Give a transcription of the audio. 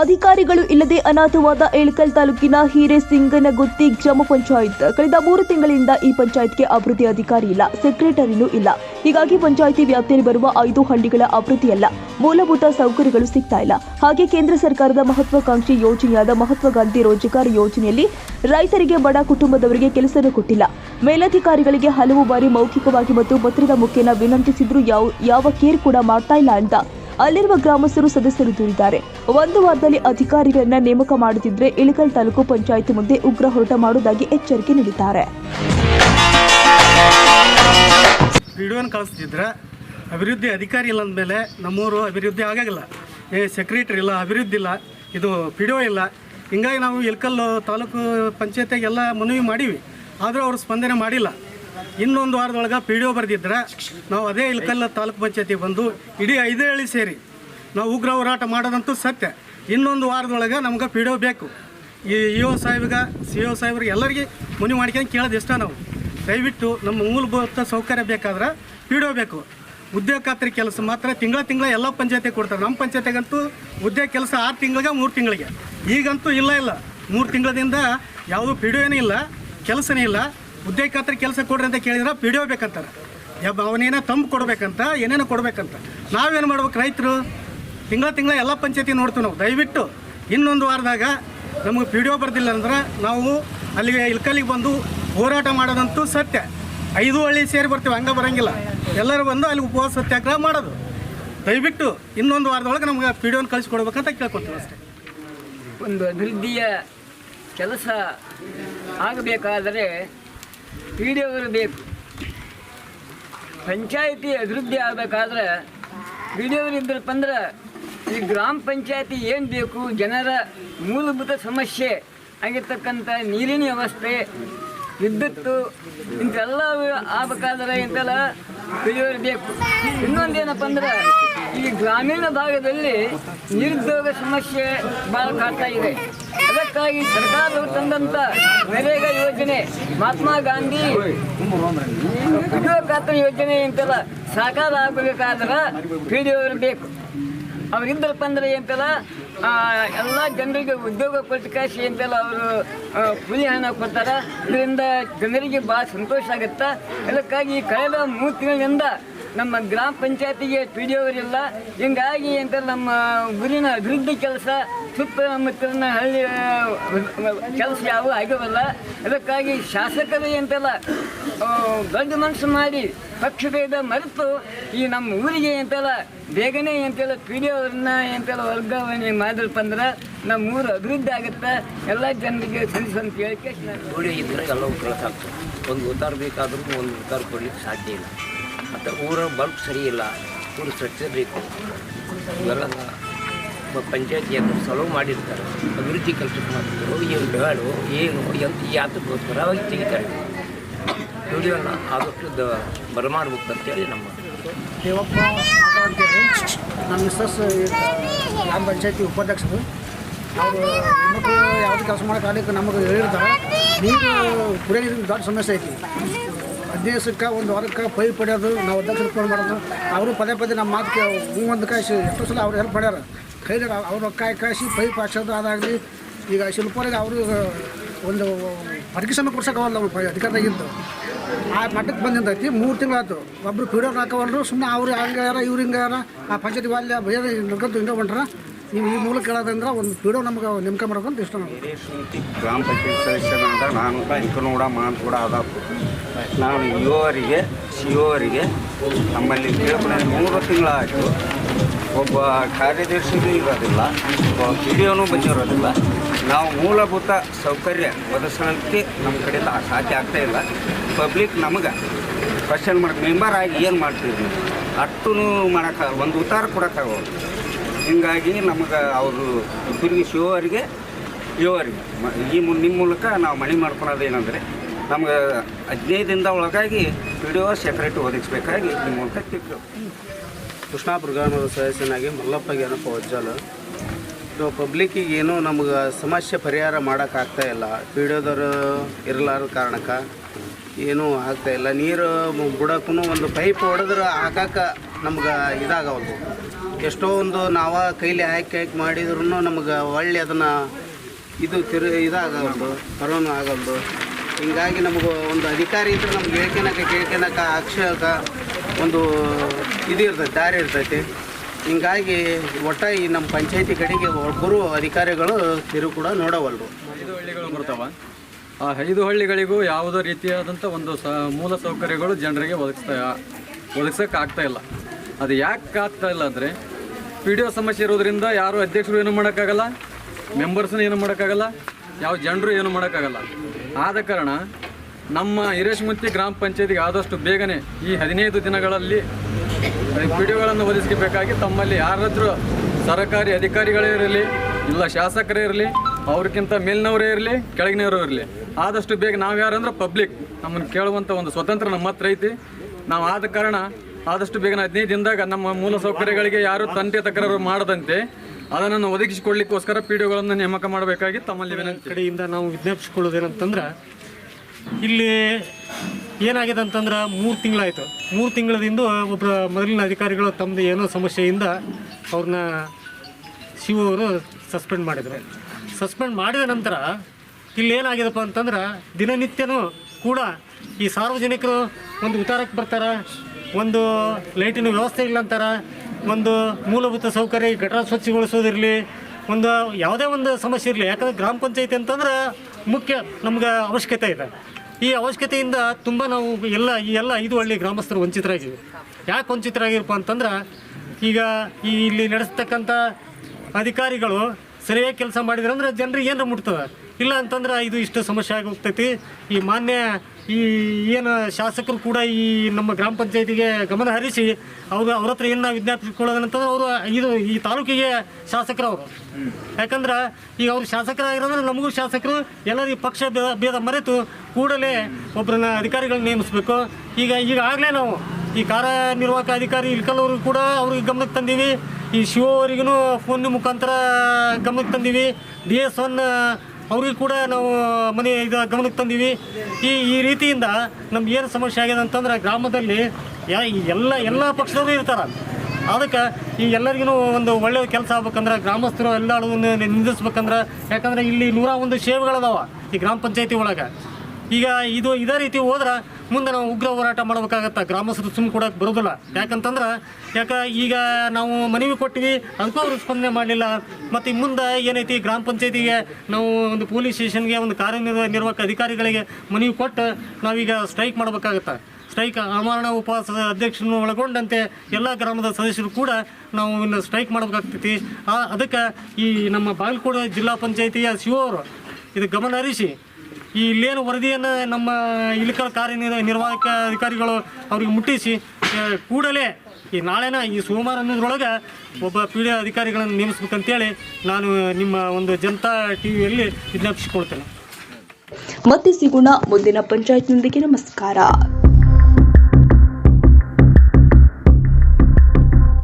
ಅಧಿಕಾರಿಗಳು ಇಲ್ಲದೆ ಅನಾಥವಾದ ಏಳ್ಕಲ್ ತಾಲೂಕಿನ ಹಿರೇಸಿಂಗನಗುತ್ತಿ ಗ್ರಾಮ ಪಂಚಾಯತ್. ಕಳೆದ ಮೂರು ತಿಂಗಳಿಂದ ಈ ಪಂಚಾಯತ್ಗೆ ಅಭಿವೃದ್ಧಿ ಅಧಿಕಾರಿ ಇಲ್ಲ, ಸೆಕ್ರೆಟರಿನೂ ಇಲ್ಲ. ಹೀಗಾಗಿ ಪಂಚಾಯಿತಿ ವ್ಯಾಪ್ತಿಯಲ್ಲಿ ಬರುವ ಐದು ಹಳ್ಳಿಗಳ ಅಭಿವೃದ್ಧಿಯಲ್ಲ ಮೂಲಭೂತ ಸೌಕರ್ಯಗಳು ಸಿಗ್ತಾ ಇಲ್ಲ. ಹಾಗೆ ಕೇಂದ್ರ ಸರ್ಕಾರದ ಮಹತ್ವಾಕಾಂಕ್ಷಿ ಯೋಜನೆಯಾದ ಮಹಾತ್ಮ ಗಾಂಧಿ ರೋಜಗಾರ್ ಯೋಜನೆಯಲ್ಲಿ ರೈತರಿಗೆ ಬಡ ಕುಟುಂಬದವರಿಗೆ ಕೆಲಸವೇ ಕೊಟ್ಟಿಲ್ಲ. ಮೇಲಧಿಕಾರಿಗಳಿಗೆ ಹಲವು ಬಾರಿ ಮೌಖಿಕವಾಗಿ ಮತ್ತು ಪತ್ರದ ಮುಖೇನ ವಿನಂತಿಸಿದ್ರು ಯಾವ ಕೇರ್ ಕೂಡ ಮಾಡ್ತಾ ಇಲ್ಲ ಅಂತ ಅಲ್ಲಿರುವ ಗ್ರಾಮಸ್ಥರು ಸದಸ್ಯರು ದೂರಿದ್ದಾರೆ. ಒಂದು ವಾರದಲ್ಲಿ ಅಧಿಕಾರಿಗಳನ್ನ ನೇಮಕ ಮಾಡುತ್ತಿದ್ರೆ ಇಳಕಲ್ ತಾಲೂಕು ಪಂಚಾಯಿತಿ ಮುಂದೆ ಉಗ್ರ ಹೋರಾಟ ಮಾಡುವುದಾಗಿ ಎಚ್ಚರಿಕೆ ನೀಡಿದ್ದಾರೆ. ಕಳಿಸ್ತಿದ್ರೆ ಅಭಿವೃದ್ಧಿ ಅಧಿಕಾರಿ ಇಲ್ಲ ಅಂದಮೇಲೆ ನಮ್ಮೂರು ಅಭಿವೃದ್ಧಿ ಆಗಾಗಿಲ್ಲ ಏ ಸೆಕ್ರೆಟ್ರಿ ಇಲ್ಲ, ಅಭಿವೃದ್ಧಿ ಇಲ್ಲ, ಇದು ಪಿ ಇಲ್ಲ. ಹಿಂಗಾಗಿ ನಾವು ಇಳಕಲ್ಲು ತಾಲೂಕು ಪಂಚಾಯತಿಗೆಲ್ಲ ಮನವಿ ಮಾಡೀವಿ. ಆದರೂ ಅವರು ಸ್ಪಂದನೆ ಮಾಡಿಲ್ಲ. ಇನ್ನೊಂದು ವಾರದೊಳಗೆ ಪಿ ಡಿ ಒ ಬರೆದಿದ್ರೆ ನಾವು ಅದೇ ಇಲ್ಕಲ್ಲ ತಾಲೂಕು ಪಂಚಾಯತಿ ಬಂದು ಇಡೀ ಐದೇ ಹಳ್ಳಿ ಸೇರಿ ನಾವು ಉಗ್ರ ಹೋರಾಟ ಮಾಡೋದಂತೂ ಸತ್ಯ. ಇನ್ನೊಂದು ವಾರದೊಳಗೆ ನಮ್ಗೆ ಪಿ ಡಿ ಒ ಬೇಕು. ಈ ಇ ಒ ಸಾಹೇಬ್ಗೆ ಸಿ ಒ ಸಾಹೇಬ್ರಿಗೆ ಎಲ್ಲರಿಗೆ ಮನವಿ ಮಾಡ್ಕೊಂಡು ಕೇಳೋದು ಇಷ್ಟ ನಾವು. ದಯವಿಟ್ಟು ನಮ್ಮ ಮೂಲಭೂತ ಸೌಕರ್ಯ ಬೇಕಾದ್ರೆ ಪಿ ಡಿ ಒ ಬೇಕು. ಉದ್ಯೋಗ ಖಾತ್ರಿ ಕೆಲಸ ಮಾತ್ರ ತಿಂಗಳ ತಿಂಗಳ ಎಲ್ಲ ಪಂಚಾಯತಿ ಕೊಡ್ತಾರೆ. ನಮ್ಮ ಪಂಚಾಯತಿಗಂತೂ ಉದ್ಯೋಗ ಕೆಲಸ ಆರು ತಿಂಗಳಿಗೆ, ಮೂರು ತಿಂಗಳಿಗೆ. ಈಗಂತೂ ಇಲ್ಲ ಇಲ್ಲ. ಮೂರು ತಿಂಗಳದಿಂದ ಯಾವುದೂ ಪಿ ಡಿ ಒನೇ ಇಲ್ಲ, ಕೆಲಸನೇ ಇಲ್ಲ. ಉದ್ಯೋಗ ಖಾತ್ರಿ ಕೆಲಸ ಕೊಡ್ರಿ ಅಂತ ಕೇಳಿದ್ರೆ, ಪಿ ಡಿ ಒ ಬೇಕಂತಾರೆ. ಯಬ್ಬ ಅವನೇನೋ ತಂಬು ಕೊಡ್ಬೇಕಂತ, ಏನೇನೋ ಕೊಡ್ಬೇಕಂತ. ನಾವೇನು ಮಾಡ್ಬೇಕು ರೈತರು? ತಿಂಗಳ ತಿಂಗಳ ಎಲ್ಲ ಪಂಚಾಯತಿ ನೋಡ್ತೀವಿ ನಾವು. ದಯವಿಟ್ಟು ಇನ್ನೊಂದು ವಾರದಾಗ ನಮಗೆ ಪಿ ಡಿ ಒ ಬರ್ದಿಲ್ಲ ಅಂದ್ರೆ ನಾವು ಅಲ್ಲಿಗೆ ಇಲ್ಕಲ್ಲಿಗೆ ಬಂದು ಹೋರಾಟ ಮಾಡೋದಂತೂ ಸತ್ಯ. ಐದು ಹಳ್ಳಿ ಸೇರಿ ಬರ್ತೀವಿ, ಹಂಗೆ ಬರೋಂಗಿಲ್ಲ. ಎಲ್ಲರೂ ಬಂದು ಅಲ್ಲಿ ಉಪವಾಸ ಸತ್ಯಾಗ್ರಹ ಮಾಡೋದು. ದಯವಿಟ್ಟು ಇನ್ನೊಂದು ವಾರದೊಳಗೆ ನಮ್ಗೆ ಪಿ ಡಿ ಒನ ಕಳಿಸ್ಕೊಡ್ಬೇಕಂತ ಕೇಳ್ಕೊತೀವಿ ಅಷ್ಟೇ. ಒಂದು ಅಭಿವೃದ್ಧಿಯ ಕೆಲಸ ಆಗಬೇಕಾದರೆ ಪಿ ಡಿ ಅವರು ಬೇಕು. ಪಂಚಾಯಿತಿ ಅಭಿವೃದ್ಧಿ ಆಗಬೇಕಾದ್ರೆ ಪಿ ಡಿ ಒಗಳು ಇದ್ರಪ್ಪ ಅಂದ್ರೆ ಈ ಗ್ರಾಮ ಪಂಚಾಯತಿ ಏನು ಬೇಕು? ಜನರ ಮೂಲಭೂತ ಸಮಸ್ಯೆ ಆಗಿರ್ತಕ್ಕಂಥ ನೀರಿನ ವ್ಯವಸ್ಥೆ ವಿದ್ಯುತ್ತು ಇಂಥೆಲ್ಲ ಆಗಬೇಕಾದ್ರೆ ಇಂಥೆಲ್ಲ ತಿಳಿಯೋರು ಬೇಕು. ಇನ್ನೊಂದೇನಪ್ಪ ಅಂದ್ರೆ ಈ ಗ್ರಾಮೀಣ ಭಾಗದಲ್ಲಿ ನಿರುದ್ಯೋಗ ಸಮಸ್ಯೆ ಭಾಳ ಕಾಡ್ತಾ ಇದೆ. ಅದಕ್ಕಾಗಿ ಸರ್ಕಾರವು ತಂದಂತ ನರೇಗಾ ಯೋಜನೆ, ಮಹಾತ್ಮ ಗಾಂಧಿ ಖಾತ್ರಿ ಯೋಜನೆ ಅಂತಲ್ಲ ಸಾಕಾರ ಆಗಬೇಕಾದ್ರೆ ಅವರು ಬೇಕು ಅವರಿಂದಪ್ಪ ಅಂದ್ರೆ ಎಂತೆಲ್ಲ ಎಲ್ಲ ಜನರಿಗೆ ಉದ್ಯೋಗ ಕೊಟ್ಟಕಾಶಿ ಅಂತೆಲ್ಲ ಅವರು ಕೂಲಿ ಹಣ ಕೊಡ್ತಾರೆ. ಇದರಿಂದ ಜನರಿಗೆ ಭಾಳ ಸಂತೋಷ ಆಗುತ್ತೆ. ಅದಕ್ಕಾಗಿ ಕಳೆದ ಮೂರು ತಿಂಗಳಿಂದ ನಮ್ಮ ಗ್ರಾಮ ಪಂಚಾಯತಿಗೆ ಪಿ ಡಿ ಅವರಿಲ್ಲ ಹಿಂಗಾಗಿ ಅಂತ ನಮ್ಮ ಊರಿನ ಅಭಿವೃದ್ಧಿ ಕೆಲಸ ಸುತ್ತಮುತ್ತಲಿನ ಹಳ್ಳಿ ಕೆಲಸ ಯಾವ ಆಗಿವಲ್ಲ ಅದಕ್ಕಾಗಿ ಶಾಸಕರು ಎಂತೆಲ್ಲ ಆ, ದೊಡ್ಡ ಮನಸ್ಸು ಮಾಡಿ ಪಕ್ಷಭೇದ ಮರೆತು ಈ ನಮ್ಮ ಊರಿಗೆ ಎಂತೆಲ್ಲ ಬೇಗನೆ ಎಂತೆಲ್ಲ ಪಿ ಡಿ ಅವ್ರನ್ನ ಎಂತೆಲ್ಲ ವರ್ಗಾವಣೆ ಮಾಡಿದ್ರಪ್ಪ ಅಂದ್ರೆ ನಮ್ಮ ಊರು ಅಭಿವೃದ್ಧಿ ಆಗುತ್ತೆ? ಎಲ್ಲ ಜನರಿಗೆ ತಿಳಿಸಂತ ನಾನು ಇದ್ದರೆ ಕೆಲಸ ಆಗ್ತದೆ. ಒಂದು ಉತ್ತರ ಬೇಕಾದ್ರೂ ಒಂದು ಉತ್ತರ ಕೊಡಲಿಕ್ಕೆ ಸಾಧ್ಯ ಇಲ್ಲ. ಮತ್ತು ಊರ ಬಲ್ಬ್ ಸರಿ ಇಲ್ಲ, ಊರು ಸ್ವಚ್ಛ ಬೇಕು ಇವೆಲ್ಲ ಪಂಚಾಯತಿ ಅಂತ ಸಲವು ಮಾಡಿರ್ತಾರೆ. ಅಭಿವೃದ್ಧಿ ಕೆಲಸ ಮಾಡ್ತಿದ್ರು ಏನು ಬೇಡು, ಏನು ಎಂತ ಯಾತಕ್ಕೋಸ್ಕರ ಅವಾಗ ತೆಗಿತಾರೆ. ವಿಡಿಯೋನ ಆದಷ್ಟು ಬರಮಾಡ್ಬೇಕು ಅಂತೇಳಿ ನಮ್ಮ ದೇವಪ್ಪ ನಮ್ಮ ಮಿಸ್ಸಸ್ ಗ್ರಾಮ ಪಂಚಾಯತಿ ಉಪಾಧ್ಯಕ್ಷರು. ಅವರು ಹೆಣ್ಮಕ್ಳು ಯಾವುದು ಕೆಲಸ ಮಾಡೋಕ್ಕಾಗಲಿಕ್ಕೆ ನಮಗೆ ಹೇಳಿರ್ತಾರೆ. ನೀರು ಕುಡಿಯೋ ನೀರಿನ ದೊಡ್ಡ ಸಮಸ್ಯೆ ಐತಿ. ದಿವಸಕ್ಕೆ ಒಂದು ವಾರಕ್ಕೆ ಪೈ ಪಡೆಯೋದು, ನಾವು ಅಧ್ಯಕ್ಷರು ಫೋನ್ ಮಾಡೋದು. ಅವರು ಪದೇ ಪದೇ ನಮ್ಮ ಮಾತು ಹ್ಞೂ ಒಂದು ಕಾಯಿಸಿ, ಎಷ್ಟೋ ಸಲ ಅವ್ರು ಹೆಲ್ಪ್ ಮಾಡ್ಯಾರ. ಕೈಲಿ ಅವ್ರು ಕಾಯಿ ಕಾಯಿಸಿ ಪೈಪ್ ಹಾಕ್ಸೋದು ಅದಾಗಲಿ ಈಗ ಶಿಲ್ಪರಿಗೆ ಅವರು ಒಂದು ಪರೀಕ್ಷೆ ಕೊಡ್ಸೋಕ್ಕಾಗಲ್ಲ ನಾವು ಅಧಿಕಾರದಾಗಿದ್ದು. ಆ ಮಟ್ಟಕ್ಕೆ ಬಂದಿದ್ದೈತಿ ಮೂರು ತಿಂಗಳಾಯ್ತು. ಒಬ್ರು ಪೀಡೋರ್ ಹಾಕೋವಲ್ರು ಸುಮ್ಮನೆ ಅವ್ರು ಹಂಗೆ ಯಾರ, ಇವ್ರು ಹಿಂಗೆ ಯಾರ, ಆ ಪಂಚಾಯತಿ ವಾಲ್ಯ ಬೇರೆ ನಡ್ಕೊಂಡು ಹಿಂಗೆ ಹೊಂಟ್ರ. ನೀವು ಈ ಮೂಲಕ ಕೇಳೋದಂದ್ರೆ ಒಂದು ಪೀಡೋ ನಮ್ಗೆ ನೇಮಕ ಮಾಡೋದಂತ ಇಷ್ಟ ನಮಗೆ. ಗ್ರಾಮ ಪಂಚಾಯತ್ ಸದಸ್ಯರಾದ ನಾನು ಕೂಡ ಮಾನ್ ಕೂಡ ಅದ ನಾನು ಇವರಿಗೆ ಅವರಿಗೆ ನಮ್ಮಲ್ಲಿ ಕೇಳ್ಕೊಂಡೆ ಮೂರು ತಿಂಗಳಾಯಿತು. ಒಬ್ಬ ಕಾರ್ಯದರ್ಶಿಗೂ ಇರೋದಿಲ್ಲ, ಒಬ್ಬ ಪಿ ಡಿ ಒನೂ ಬಂದಿರೋದಿಲ್ಲ. ನಾವು ಮೂಲಭೂತ ಸೌಕರ್ಯ ಒದಗಿಸೋಕ್ಕೆ ನಮ್ಮ ಕಡೆಯಿಂದ ಸಾಧ್ಯ ಆಗ್ತಾ ಇಲ್ಲ. ಪಬ್ಲಿಕ್ ನಮಗೆ ಕ್ವಶನ್ ಮಾಡಕ್ಕೆ ಮೆಂಬರ್ ಆಗಿ ಏನು ಮಾಡ್ತೀವಿ ಅಷ್ಟೂ ಮಾಡೋಕ್ಕ ಒಂದು ಉತ್ತಾರ ಕೊಡೋಕ್ಕಾಗೋದು ಹೀಗಾಗಿ ನಮಗೆ ಅವರು ತಿರುಗಿ ಶಿವರಿಗೆ ಇವರಿಗೆ ಈ ನಿಮ್ಮ ಮೂಲಕ ನಾವು ಮಣಿ ಮಾಡ್ಕೊಳೋದು ಏನಂದರೆ ಹದಿನೈದು ಹದಿನೈದಿಂದ ಒಳಗಾಗಿ ಪಿ ಡಿ ಒದಗಿಸ್ಬೇಕಾಗಿ ನಿಮ್ಮ ಮೂಲಕ ತಿಳ್ಕೊ ಕೃಷ್ಣ ಗ್ರಾಮದ ಸದಸ್ಯನಾಗಿ ಮಲ್ಲಪ್ಪ ಜ್ಞಾನಪ್ಪ ವಜ್ಜಾಲ. ಇದು ಪಬ್ಲಿಕ್ಕಿಗೆ ಏನೂ ನಮ್ಗೆ ಸಮಸ್ಯೆ ಪರಿಹಾರ ಮಾಡೋಕ್ಕಾಗ್ತಾ ಇಲ್ಲ. ಪೀಡಿಯೋದವರು ಇರಲಾರದ ಕಾರಣಕ್ಕೆ ಏನೂ ಆಗ್ತಾ ಇಲ್ಲ. ನೀರು ಬುಡಕ್ಕೂ ಒಂದು ಪೈಪ್ ಹೊಡೆದ್ರೆ ಹಾಕಕ್ಕೆ ನಮ್ಗೆ ಇದಾಗವಲ್ದು. ಎಷ್ಟೋ ಒಂದು ನಾವು ಕೈಲಿ ಹಾಕಿ ಹಾಕಿ ಮಾಡಿದ್ರೂ ನಮ್ಗೆ ಒಳ್ಳೆ ಅದನ್ನು ಇದು ತಿರು ಇದಾಗಲ್ದು ಕರೋನ ಆಗಲ್ದು ಹಿಂಗಾಗಿ ನಮಗೆ ಒಂದು ಅಧಿಕಾರಿ ಇದ್ರೆ ನಮ್ಗೆ ಹೇಳ್ಕೊಳಕ ಕೇಳ್ಕೊಳಕ ಅಕ್ಷಕ ಒಂದು ಇದು ಇರ್ತೈತೆ, ದಾರಿ ಇರ್ತೈತಿ. ಹಿಂಗಾಗಿ ಒಟ್ಟ ಈ ನಮ್ಮ ಪಂಚಾಯತಿ ಕಡೆಗೆ ಒಬ್ಬರು ಅಧಿಕಾರಿಗಳು ತಿರು ಕೂಡ ನೋಡವಲ್ರು. ಐದು ಹಳ್ಳಿಗಳು ಬರ್ತಾವ ಆ ಐದು ಹಳ್ಳಿಗಳಿಗೂ ಯಾವುದೇ ರೀತಿಯಾದಂಥ ಒಂದು ಸ, ಮೂಲ ಸೌಕರ್ಯಗಳು ಜನರಿಗೆ ಒದಗಿಸ್ತಾ, ಒದಗಿಸೋಕೆ ಆಗ್ತಾ ಇಲ್ಲ. ಅದು ಯಾಕೆ ಆಗ್ತಾ ಇಲ್ಲ ಅಂದರೆ, ಪಿ ಡಿ ಒ ಸಮಸ್ಯೆ ಇರೋದ್ರಿಂದ ಯಾರು ಅಧ್ಯಕ್ಷರು ಏನು ಮಾಡೋಕ್ಕಾಗಲ್ಲ ಮೆಂಬರ್ಸ್ನ ಏನು ಮಾಡೋಕ್ಕಾಗಲ್ಲ, ಯಾವ ಜನರು ಏನು ಮಾಡೋಕ್ಕಾಗಲ್ಲ. ಆದ ಕಾರಣ ನಮ್ಮ ಹಿರೇಶ್ಮುತ್ತಿ ಗ್ರಾಮ ಪಂಚಾಯತಿಗೆ ಆದಷ್ಟು ಬೇಗನೆ ಈ ಹದಿನೈದು ದಿನಗಳಲ್ಲಿ ವಿಡಿಯೋಗಳನ್ನು ಒದಗಿಸಬೇಕಾಗಿ ತಮ್ಮಲ್ಲಿ ಯಾರಾದರೂ ಸರ್ಕಾರಿ ಅಧಿಕಾರಿಗಳೇ ಇರಲಿ, ಇಲ್ಲ ಶಾಸಕರೇ ಇರಲಿ, ಅವ್ರಿಗಿಂತ ಮೇಲಿನವರೇ ಇರಲಿ, ಕೆಳಗಿನವರು ಇರಲಿ, ಆದಷ್ಟು ಬೇಗ ನಾವು ಯಾರಂದ್ರೆ ಪಬ್ಲಿಕ್ ನಮ್ಮನ್ನು ಕೇಳುವಂಥ ಒಂದು ಸ್ವತಂತ್ರ ನಮ್ಮ ಹತ್ರ ಐತಿ. ನಾವು ಆದ ಕಾರಣ ಆದಷ್ಟು ಬೇಗ ಹದಿನೈದು ದಿನದಾಗ ನಮ್ಮ ಮೂಲ ಸೌಕರ್ಯಗಳಿಗೆ ಯಾರು ತಂಟೆ ತಕರಾರು ಮಾಡದಂತೆ ಅದನ್ನು ಒದಗಿಸಿಕೊಳ್ಳಿಕ್ಕೋಸ್ಕರ ಪಿ ಡಿ ಒಗಳನ್ನು ನೇಮಕ ಮಾಡಬೇಕಾಗಿ ತಮ್ಮಲ್ಲಿ ವಿನಂತಿ. ಕಡೆಯಿಂದ ನಾವು ವಿಜ್ಞಾಪಿಸಿಕೊಳ್ಳೋದೇನಂತಂದ್ರೆ ಇಲ್ಲಿ ಏನಾಗಿದೆ ಅಂತಂದ್ರೆ ಮೂರು ತಿಂಗಳಾಯಿತು. ಮೂರು ತಿಂಗಳದಿಂದ ಒಬ್ಬರು ಮೊದಲಿನ ಅಧಿಕಾರಿಗಳು ತಮ್ಮದು ಏನೋ ಸಮಸ್ಯೆಯಿಂದ ಅವ್ರನ್ನ ಸಿ ಅವರು ಸಸ್ಪೆಂಡ್ ಮಾಡಿದರು. ಸಸ್ಪೆಂಡ್ ಮಾಡಿದ ನಂತರ ಇಲ್ಲಿ ಏನಾಗಿದೆಪ್ಪ ಅಂತಂದ್ರೆ ದಿನನಿತ್ಯನೂ ಕೂಡ ಈ ಸಾರ್ವಜನಿಕರು ಒಂದು ಉತ್ತಾರಕ್ಕೆ ಬರ್ತಾರೆ ಒಂದು ಲೈಟಿನ ವ್ಯವಸ್ಥೆ ಇಲ್ಲ ಅಂತಾರೆ ಒಂದು ಮೂಲಭೂತ ಸೌಕರ್ಯ ಗಟಾರ ಸ್ವಚ್ಛಗೊಳಿಸೋದಿರಲಿ, ಒಂದು ಯಾವುದೇ ಒಂದು ಸಮಸ್ಯೆ ಇರಲಿ. ಯಾಕಂದ್ರೆ ಗ್ರಾಮ ಪಂಚಾಯತಿ ಅಂತಂದ್ರೆ ಮುಖ್ಯ ನಮ್ಗೆ ಅವಶ್ಯಕತೆ ಇದೆ. ಈ ಅವಶ್ಯಕತೆಯಿಂದ ತುಂಬ ನಾವು ಎಲ್ಲ, ಈ ಎಲ್ಲ ಐದು ಹಳ್ಳಿ ಗ್ರಾಮಸ್ಥರು ವಂಚಿತರಾಗಿವೆ ಯಾಕೆ ವಂಚಿತರಾಗಿರಪ್ಪ ಅಂತಂದ್ರೆ, ಈಗ ಈ ಇಲ್ಲಿ ನಡೆಸ್ತಕ್ಕಂಥ ಅಧಿಕಾರಿಗಳು ಸರಿಯಾಗಿ ಕೆಲಸ ಮಾಡಿದ್ರೆ ಅಂದ್ರೆ ಜನರಿಗೆ ಏನಾರ ಮುಟ್ತದೆ. ಇಲ್ಲ ಅಂತಂದ್ರೆ ಇದು ಇಷ್ಟು ಸಮಸ್ಯೆ ಆಗಿ ಹೋಗ್ತೈತಿ ಈ ಮಾನ್ಯ ಈ ಏನು ಶಾಸಕರು ಕೂಡ ಈ ನಮ್ಮ ಗ್ರಾಮ ಪಂಚಾಯತಿಗೆ ಗಮನ ಹರಿಸಿ ಅವರು ಅವ್ರ ಹತ್ರ ಏನು ನಾವು ವಿಜ್ಞಾಪಿಸ್ಕೊಳ್ಳೋದಂತಂದ್ರೆ ಅವರು ಇದು ಈ ತಾಲೂಕಿಗೆ ಶಾಸಕರು ಅವರು. ಯಾಕಂದ್ರೆ ಈಗ ಅವ್ರು ಶಾಸಕರಾಗಿರೋದ್ರೆ ನಮಗೂ ಶಾಸಕರು, ಎಲ್ಲರಿಗೂ ಪಕ್ಷ ಭೇದ ಭೇದ ಮರೆತು ಕೂಡಲೇ ಒಬ್ಬರನ್ನ ಅಧಿಕಾರಿಗಳನ್ನ ನೇಮಿಸಬೇಕು. ಈಗ ಈಗಾಗಲೇ ನಾವು ಈ ಕಾರ್ಯನಿರ್ವಾಹಕ ಅಧಿಕಾರಿ ಇಳ್ಕಲ್ಲವ್ರಿಗೆ ಕೂಡ ಅವ್ರಿಗೆ ಗಮನಕ್ಕೆ ತಂದೀವಿ. ಈ ಶಿವ ಅವರಿಗೂ ಫೋನ್ ಮುಖಾಂತರ ಗಮನಕ್ಕೆ ತಂದೀವಿ. ಡಿ ಎಸ್ ಒನ್ ಅವ್ರಿಗೆ ಕೂಡ ನಾವು ಮನೆ ಇದು ಗಮನಕ್ಕೆ ತಂದೀವಿ. ಈ ಈ ರೀತಿಯಿಂದ ನಮ್ಗೆ ಏನು ಸಮಸ್ಯೆ ಆಗಿದೆ ಅಂತಂದ್ರೆ ಗ್ರಾಮದಲ್ಲಿ ಯಾ ಎಲ್ಲ ಎಲ್ಲ ಪಕ್ಷದವರು ಇರ್ತಾರೆ. ಅದಕ್ಕೆ ಈ ಎಲ್ಲರಿಗೂ ಒಂದು ಒಳ್ಳೆಯ ಕೆಲಸ ಆಗ್ಬೇಕಂದ್ರೆ ಗ್ರಾಮಸ್ಥರು ಎಲ್ಲವನ್ನು ನಿಂದಿಸ್ಬೇಕಂದ್ರೆ. ಯಾಕಂದ್ರೆ ಇಲ್ಲಿ ನೂರ ಒಂದು ಸೇವೆಗಳದಾವ ಈ ಗ್ರಾಮ ಪಂಚಾಯತಿ ಒಳಗೆ. ಈಗ ಇದು, ಇದೇ ರೀತಿ ಹೋದ್ರೆ ಮುಂದೆ ನಾವು ಉಗ್ರ ಹೋರಾಟ ಮಾಡಬೇಕಾಗತ್ತೆ. ಗ್ರಾಮಸ್ಥರು ಸುಮ್ಮ ಕೊಡೋಕೆ ಬರೋದಿಲ್ಲ. ಯಾಕಂತಂದ್ರೆ, ಯಾಕೆ ಈಗ ನಾವು ಮನವಿ ಕೊಟ್ಟಿವಿ ಅದಕ್ಕೂ ಸ್ಪಂದನೆ ಮಾಡಲಿಲ್ಲ. ಮತ್ತು ಮುಂದೆ ಏನೈತಿ, ಗ್ರಾಮ ಪಂಚಾಯತಿಗೆ ನಾವು ಒಂದು ಪೊಲೀಸ್ ಸ್ಟೇಷನ್ಗೆ ಒಂದು ಕಾರ್ಯನಿರ್ವ, ನಿರ್ವಾಹಕ ಅಧಿಕಾರಿಗಳಿಗೆ ಮನವಿ ಕೊಟ್ಟು ನಾವೀಗ ಸ್ಟ್ರೈಕ್ ಮಾಡಬೇಕಾಗತ್ತೆ. ಸ್ಟ್ರೈಕ್ ಆಮರಣ ಉಪವಾಸದ ಅಧ್ಯಕ್ಷರನ್ನು ಒಳಗೊಂಡಂತೆ ಎಲ್ಲ ಗ್ರಾಮದ ಸದಸ್ಯರು ಕೂಡ ನಾವು ಇನ್ನು ಸ್ಟ್ರೈಕ್ ಮಾಡಬೇಕಾಗ್ತೈತಿ. ಅದಕ್ಕೆ ಈ ನಮ್ಮ ಬಾಗಲಕೋಟೆ ಜಿಲ್ಲಾ ಪಂಚಾಯತಿಯ ಸಿ ಅವರು, ಇದು ಗಮನ ಹರಿಸಿ ಈ ಇಲ್ಲೇನು ವರದಿಯನ್ನು ನಮ್ಮ ಇಲ್ಲಿಕಲ್ ಕಾರ್ಯನಿರ್ ನಿರ್ವಾಹಕ ಅಧಿಕಾರಿಗಳು ಅವ್ರಿಗೆ ಮುಟ್ಟಿಸಿ ಕೂಡಲೇ ಈ ನಾಳೆನ ಈ ಸೋಮವಾರ ಅನ್ನೋದ್ರೊಳಗೆ ಒಬ್ಬ ಪಿ ಡಿ ಅಧಿಕಾರಿಗಳನ್ನು ನೇಮಿಸ್ಬೇಕಂತೇಳಿ ನಾನು ನಿಮ್ಮ ಒಂದು ಜನತಾ ಟಿ ವಿಯಲ್ಲಿ ವಿಜ್ಞಾಪಿಸಿಕೊಳ್ತೇನೆ. ಮತ್ತೆ ಸಿಗೋಣ ಮುಂದಿನ ಪಂಚಾಯತ್ನೊಂದಿಗೆ ನಮಸ್ಕಾರ.